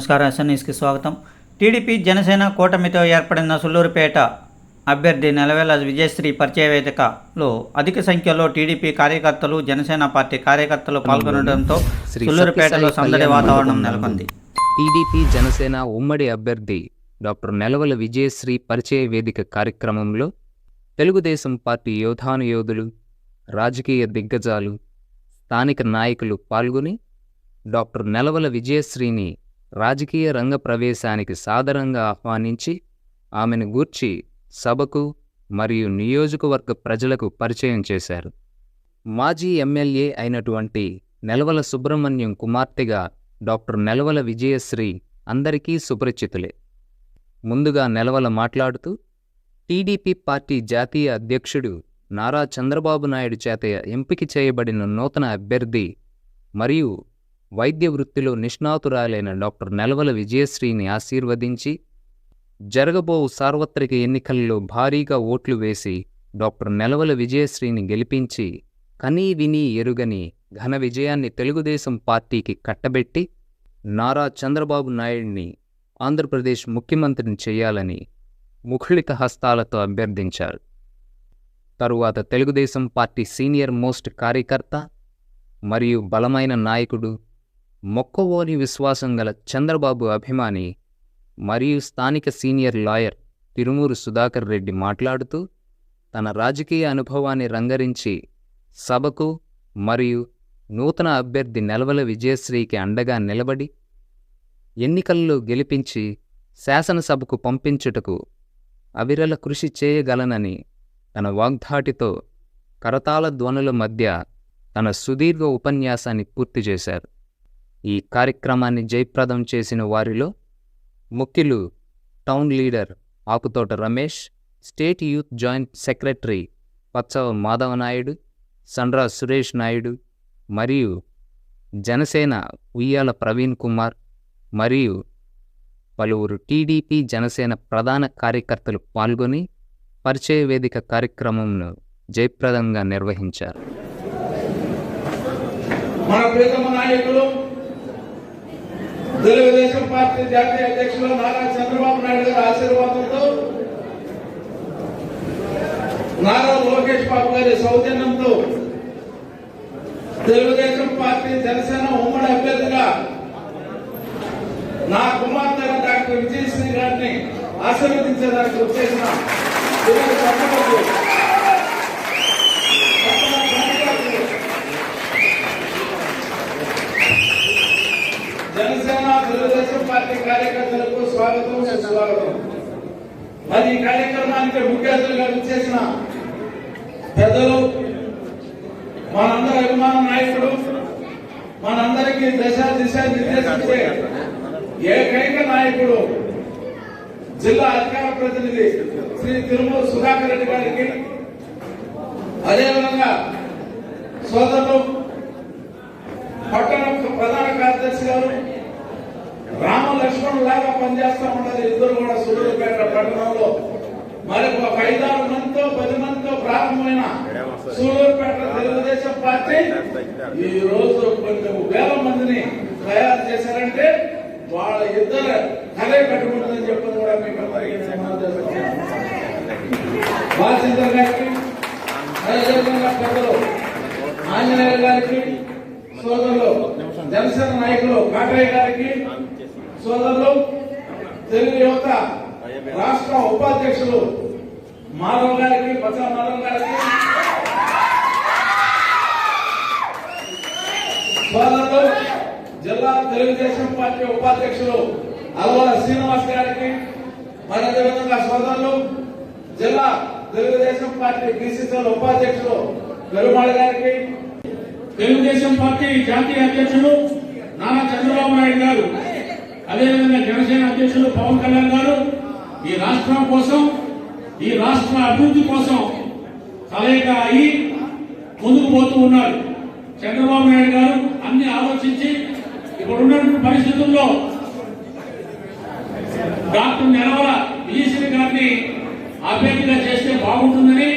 నమస్కారం ఎస్ఎన్ఎస్కి స్వాగతం. టీడీపీ జనసేన కూటమితో ఏర్పడిన సుల్లూరుపేట అభ్యర్థి నెలవేల విజయశ్రీ పరిచయ వేదికలో అధిక సంఖ్యలో టీడీపీ కార్యకర్తలు జనసేన పార్టీ కార్యకర్తలు పాల్గొనడంతో సుల్లూరుపేటలో సందడి వాతావరణం నెలకొంది. టీడీపీ జనసేన ఉమ్మడి అభ్యర్థి డాక్టర్ నెలవల విజయశ్రీ పరిచయ వేదిక కార్యక్రమంలో తెలుగుదేశం పార్టీ యోధానుయోధులు రాజకీయ దిగ్గజాలు స్థానిక నాయకులు పాల్గొని డాక్టర్ నెలవల విజయశ్రీని రాజకీయ రంగ ప్రవేశానికి సాదరంగా ఆహ్వానించి ఆమెను గూర్చి సభకు మరియు నియోజకవర్గ ప్రజలకు పరిచయం చేశారు. మాజీ ఎమ్మెల్యే అయినటువంటి నెలవల సుబ్రహ్మణ్యం కుమార్తెగా డాక్టర్ నెలవల విజయశ్రీ అందరికీ సుపరిచితులే. ముందుగా నెలవల మాట్లాడుతూ టీడీపీ పార్టీ జాతీయ అధ్యక్షుడు నారా చంద్రబాబు నాయుడు చేత ఎంపిక చేయబడిన నూతన అభ్యర్థి మరియు వైద్య వృత్తిలో నిష్ణాతురాలైన డాక్టర్ నెలవల విజయశ్రీని ఆశీర్వదించి జరగబో సార్వత్రిక ఎన్నికల్లో భారీగా ఓట్లు వేసి డాక్టర్ నెలవల విజయశ్రీని గెలిపించి కనీ విని ఎరుగని ఘన విజయాన్ని తెలుగుదేశం పార్టీకి కట్టబెట్టి నారా చంద్రబాబు నాయుడిని ఆంధ్రప్రదేశ్ ముఖ్యమంత్రిని చేయాలని ముఖళిత హస్తాలతో అభ్యర్థించారు. తరువాత తెలుగుదేశం పార్టీ సీనియర్ మోస్ట్ కార్యకర్త మరియు బలమైన నాయకుడు మొక్కవోని విశ్వాసం గల చంద్రబాబు అభిమాని మరియు స్థానిక సీనియర్ లాయర్ తిరుమూరు సుధాకర్ రెడ్డి మాట్లాడుతూ తన రాజకీయ అనుభవాన్ని రంగరించి సభకు మరియు నూతన అభ్యర్థి నెలవల విజయశ్రీకి అండగా నిలబడి ఎన్నికల్లో గెలిపించి శాసనసభకు పంపించుటకు అవిరల కృషి చేయగలనని తన వాగ్ధాటితో కరతాళ ధ్వనుల మధ్య తన సుదీర్ఘ ఉపన్యాసాన్ని పూర్తి చేశారు. ఈ కార్యక్రమాన్ని జయప్రదం చేసిన వారిలో ముఖ్యులు town leader Akutota Ramesh state youth joint secretary Pachava Madhavanaidu Sandra Suresh Naidu మరియు జనసేన ఉయ్యాల ప్రవీణ్ కుమార్ మరియు పలువురు టీడీపీ జనసేన ప్రధాన కార్యకర్తలు పాల్గొని పరిచయ వేదిక కార్యక్రమంను జయప్రదంగా నిర్వహించారు. మన నాయకులు తెలుగుదేశం పార్టీ జాతీయ అధ్యక్షులు నారా చంద్రబాబు నాయుడు గారి ఆశీర్వాదంతో నారా లోకేష్ బాబు గారి సౌజన్యంతో తెలుగుదేశం పార్టీ జనసేన ఉమ్మడి అభ్యర్థిగా నా కుమార్తె డాక్టర్ విజయశ్రీ గారిని ఆశీర్వదించేదానికి వచ్చేసిన జనసేన తెలుగుదేశం పార్టీ కార్యకర్తలకు స్వాగతం సుస్వాగతం. మరి ఈ కార్యక్రమానికి ముఖ్య అతిథులుగా విచ్చేసిన పెద్దలు మనందరి అభిమాన నాయకుడు మనందరికీ దశ దిశ నిర్దేశించే ఏకైక నాయకుడు జిల్లా అధికార ప్రతినిధి శ్రీ తిరుమల సుధాకర్ రెడ్డి గారికి. అదేవిధంగా సోదరులు పట్టణ ప్రధాన కార్యదర్శి గారు రామ లక్ష్మణ్ లాగా పనిచేస్తా ఉన్నారు ఇద్దరు కూడా సూర్యుపేట పట్టణంలో. మరి ఒక ఐదారు మందితో పది మందితో ప్రారంభమైన సూళ్ళూరుపేట తెలుగుదేశం పార్టీ ఈ రోజు కొన్ని వేల మందిని తయారు చేశారంటే వాళ్ళ ఇద్దరు కలే కట్టుకుంటుందని చెప్పని కూడా మీకు బాలచంద్ర గారికి అదేవిధంగా పెద్దలు ఆంజనేయ గారికి సోదరులు జనసేన నాయకులు కాటయ్య గారికి సోదరులు తెలుగు యువత రాష్ట్ర ఉపాధ్యక్షులు మాధవ్ గారికి బచ్చా మాధవ్ గారికి. సోదరులు జిల్లా తెలుగుదేశం పార్టీ ఉపాధ్యక్షులు అల్వల శ్రీనివాస్ గారికి మరి అదేవిధంగా సోదరులు జిల్లా తెలుగుదేశం పార్టీ బీసీసీల ఉపాధ్యక్షులు పెరుమాళ్ గారికి తెలుగుదేశం పార్టీ జాతీయ అధ్యక్షులు నారా చంద్రబాబు నాయుడు గారు. అదేవిధంగా జనసేన అధ్యక్షులు పవన్ కళ్యాణ్ గారు ఈ రాష్ట్రం కోసం ఈ రాష్ట్ర అభివృద్ధి కోసం కలయిక అయి ముందుకు పోతూ ఉన్నారు. చంద్రబాబు నాయుడు గారు అన్ని ఆలోచించి ఇప్పుడు ఉన్నటువంటి పరిస్థితుల్లో డాక్టర్ నెలవల విజయశ్రీ గారిని అభ్యర్థిగా చేస్తే బాగుంటుందని